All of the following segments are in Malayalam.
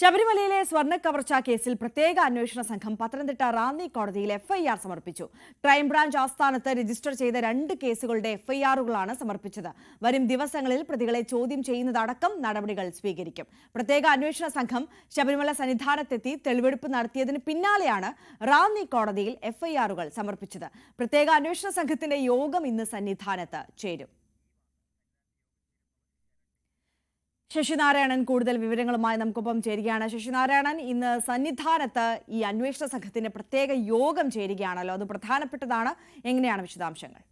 ശബരിമലയിലെ സ്വർണ കവർച്ച കേസിൽ പ്രത്യേക അന്വേഷണ സംഘം പത്തനംതിട്ട റാന്നി കോടതിയിൽ എഫ്ഐആർ സമർപ്പിച്ചു. ക്രൈംബ്രാഞ്ച് ആസ്ഥാനത്ത് രജിസ്റ്റർ ചെയ്ത രണ്ട് കേസുകളുടെ എഫ്ഐആറുകളാണ് സമർപ്പിച്ചത്. വരും ദിവസങ്ങളിൽ പ്രതികളെ ചോദ്യം ചെയ്യുന്നതടക്കം നടപടികൾ സ്വീകരിക്കും. പ്രത്യേക അന്വേഷണ സംഘം ശബരിമല സന്നിധാനത്തെത്തി തെളിവെടുപ്പ് നടത്തിയതിന് പിന്നാലെയാണ് റാന്നി കോടതിയിൽ എഫ്ഐആറുകൾ സമർപ്പിച്ചത്. പ്രത്യേക അന്വേഷണ സംഘത്തിന്റെ യോഗം ഇന്ന് സന്നിധാനത്ത് ചേരും. ശശിനാരായണൻ കൂടുതൽ വിവരങ്ങളുമായി നമുക്കൊപ്പം ചേരുകയാണ്. ശശിനാരായണൻ ഇന്ന് സന്നിധാനത്ത് ഈ അന്വേഷണ സംഘത്തിന്റെ പ്രത്യേക യോഗം ചേരുകയാണല്ലോ. അത് പ്രധാനപ്പെട്ടതാണ്. എങ്ങനെയാണ് വിശദാംശങ്ങൾ?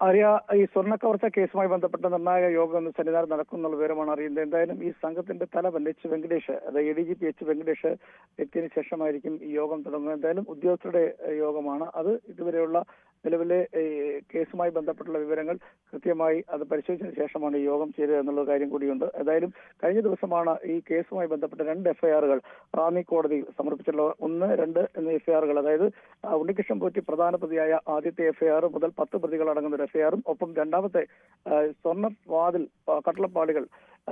ആര്യ ഈ സ്വർണക്കവർച്ച കേസുമായി ബന്ധപ്പെട്ട നിർണായക യോഗം ഇന്ന് സന്നിധാനം നടക്കുന്നുള്ള വിവരമാണ് അറിയുന്നത്. എന്തായാലും ഈ സംഘത്തിന്റെ തലവൻ എച്ച് വെങ്കടേഷ് അതായത് A D G P H Venkatesh എത്തിയതിനു ശേഷമായിരിക്കും ഈ യോഗം തുടങ്ങുന്നത്. എന്തായാലും ഉദ്യോഗസ്ഥരുടെ യോഗമാണ്. അത് ഇതുവരെയുള്ള നിലവിലെ കേസുമായി ബന്ധപ്പെട്ടുള്ള വിവരങ്ങൾ കൃത്യമായി അത് പരിശോധിച്ചതിന് ശേഷമാണ് ഈ യോഗം ചേരുക എന്നുള്ള കാര്യം കൂടിയുണ്ട്. ഏതായാലും കഴിഞ്ഞ ദിവസമാണ് ഈ കേസുമായി ബന്ധപ്പെട്ട രണ്ട് എഫ്ഐആറുകൾ റാന്നി കോടതിയിൽ സമർപ്പിച്ചിട്ടുള്ള ഒന്ന് രണ്ട് എന്നീ എഫ്ഐആറുകൾ. അതായത് ഉണ്ണികൃഷ്ണൻ പോറ്റി പ്രധാന പ്രതിയായ ആദ്യത്തെ എഫ്ഐആർ മുതൽ പത്ത് പ്രതികൾ അടങ്ങുന്ന ഒരു എഫ്ഐആറും ഒപ്പം രണ്ടാമത്തെ സ്വർണ വാതിൽ കട്ടളപ്പാടികൾ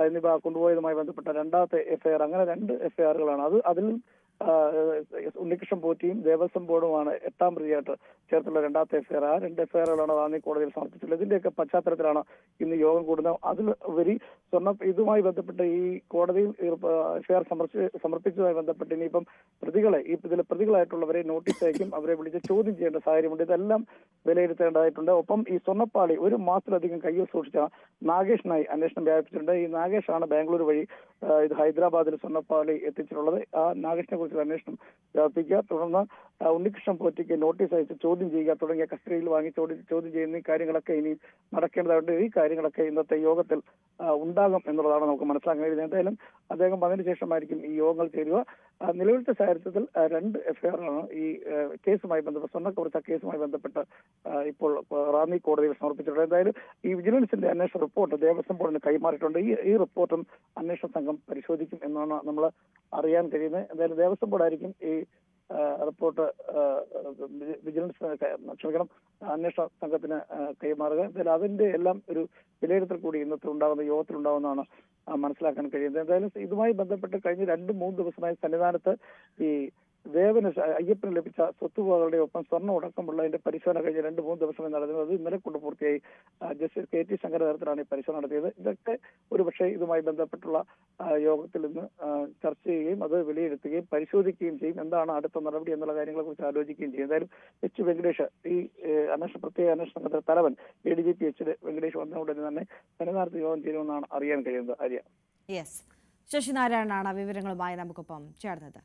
എന്നിവ കൊണ്ടുപോയതുമായി ബന്ധപ്പെട്ട രണ്ടാമത്തെ എഫ്ഐആർ. അങ്ങനെ രണ്ട് എഫ്ഐആറുകളാണ്. അത് അതിൽ ഉണ്ണികൃഷ്ണൻ പോറ്റിയും ദേവസ്വം ബോർഡുമാണ് എട്ടാം പ്രതിയായിട്ട് ചേർത്തുള്ള രണ്ടാമത്തെ എഫ്ഐആർ. ആ രണ്ട് എഫ്ഐആറുകളാണ് റാന്നി കോടതിയിൽ സമർപ്പിച്ചിട്ടുള്ളത്. ഇതിന്റെയൊക്കെ പശ്ചാത്തലത്തിലാണ് ഇന്ന് യോഗം കൂടുന്നത്. അതിൽ ഉപരി സ്വർണ ഇതുമായി ബന്ധപ്പെട്ട് ഈ കോടതിയിൽ എഫ്ഐആർ സമർപ്പിച്ച് സമർപ്പിച്ചതുമായി ബന്ധപ്പെട്ട് ഇനിയിപ്പം പ്രതികളെ ഈ ഇതിൽ പ്രതികളായിട്ടുള്ളവരെ നോട്ടീസ് അയക്കും അവരെ വിളിച്ച് ചോദ്യം ചെയ്യേണ്ട സാഹചര്യമുണ്ട്. ഇതെല്ലാം വിലയിരുത്തേണ്ടതായിട്ടുണ്ട്. ഒപ്പം ഈ സ്വർണപ്പാളി ഒരു മാസത്തിലധികം കയ്യിൽ സൂക്ഷിച്ച നാഗേഷിനായി അന്വേഷണം വ്യാപിച്ചിട്ടുണ്ട് ഈ നാഗേഷാണ് ബാംഗ്ലൂർ വഴി ഇത് ഹൈദരാബാദിൽ സ്വർണപ്പാളി എത്തിച്ചിട്ടുള്ളത്. ആ നാഗേഷിനെ കുറിച്ചുള്ള അന്വേഷണം വ്യാപിപ്പിക്കുക തുടർന്ന് ഉണ്ണികൃഷ്ണൻ പോറ്റിക്ക് നോട്ടീസ് അയച്ച് ചോദ്യം ചെയ്യുക തുടങ്ങിയ കസ്റ്റഡിയിൽ വാങ്ങി ചോദ്യം ചോദ്യം ചെയ്യുന്ന ഈ കാര്യങ്ങളൊക്കെ ഇനി നടക്കേണ്ടതായിട്ട് ഈ കാര്യങ്ങളൊക്കെ ഇന്നത്തെ യോഗത്തിൽ ഉണ്ടാകും എന്നുള്ളതാണ് നമുക്ക് മനസ്സിലാക്കാൻ കഴിയുന്നത്. എന്തായാലും അദ്ദേഹം വന്നതിന് ശേഷമായിരിക്കും ഈ യോഗങ്ങൾ ചേരുക. നിലവിലത്തെ സാഹചര്യത്തിൽ രണ്ട് എഫ്ഐആറാണ് ഈ കേസുമായി ബന്ധപ്പെട്ട് സ്വർണക്കവർച്ച കേസുമായി ബന്ധപ്പെട്ട് ഇപ്പോൾ റാന്നി കോടതിയിൽ സമർപ്പിച്ചിട്ടുണ്ട് എന്തായാലും ഈ വിജിലൻസിന്റെ അന്വേഷണ റിപ്പോർട്ട് ദേവസ്വം ബോർഡിന് കൈമാറിയിട്ടുണ്ട്. ഈ ഈ റിപ്പോർട്ടും അന്വേഷണ സംഘം പരിശോധിക്കും എന്നാണ് നമ്മൾ അറിയാൻ കഴിയുന്നത്. എന്തായാലും ദേവസ്വം ബോർഡായിരിക്കും ഈ റിപ്പോർട്ട് വിജിലൻസ് ക്ഷമിക്കണം അന്വേഷണ സംഘത്തിന് കൈമാറുക. എന്തായാലും അതിന്റെ എല്ലാം ഒരു വിലയിരുത്തൽ കൂടി ഇന്നത്തെ ഉണ്ടാകുന്ന യോഗത്തിൽ ഉണ്ടാവുന്നതാണ് മനസ്സിലാക്കാൻ കഴിയുന്നത്. എന്തായാലും ഇതുമായി ബന്ധപ്പെട്ട് കഴിഞ്ഞ രണ്ട് മൂന്ന് ദിവസമായി സന്നിധാനത്ത് ഈ ദേവന് ശ- അയ്യപ്പന് ലഭിച്ച സ്വത്തുവകളുടെ ഒപ്പം സ്വർണം അടക്കമുള്ളതിന്റെ പരിശോധന കഴിഞ്ഞ രണ്ട് മൂന്ന് ദിവസമായി നടന്നത് ഇന്നലെ കൊണ്ട് പൂർത്തിയായി ജസ്റ്റിസ് കെ. ടി. ശങ്കര നേതൃത്വത്തിലാണ് ഈ പരിശോധന നടത്തിയത്. ഇതൊക്കെ ഒരുപക്ഷെ ഇതുമായി ബന്ധപ്പെട്ടുള്ള യോഗത്തിൽ ഇന്ന് ചർച്ച ചെയ്യുകയും അത് വിലയിരുത്തുകയും പരിശോധിക്കുകയും ചെയ്യും. എന്താണ് അടുത്ത നടപടി എന്നുള്ള കാര്യങ്ങളെ കുറിച്ച് ആലോചിക്കുകയും ചെയ്യും. എന്തായാലും എച്ച്. വെങ്കടേഷ് ഈ അന്വേഷണ പ്രത്യേക അന്വേഷണ സംഘത്തിലെ തലവൻ A. D. G. P. H Venkatesh വന്ന ഉടനെ തന്നെ സന്നിധാനത്ത് യോഗം ചെയ്യുമെന്നാണ് അറിയാൻ കഴിയുന്നത്. ആര്യ. ശശിനാരായണനാണ് വിവരങ്ങളുമായി നമുക്കൊപ്പം ചേർന്നത്.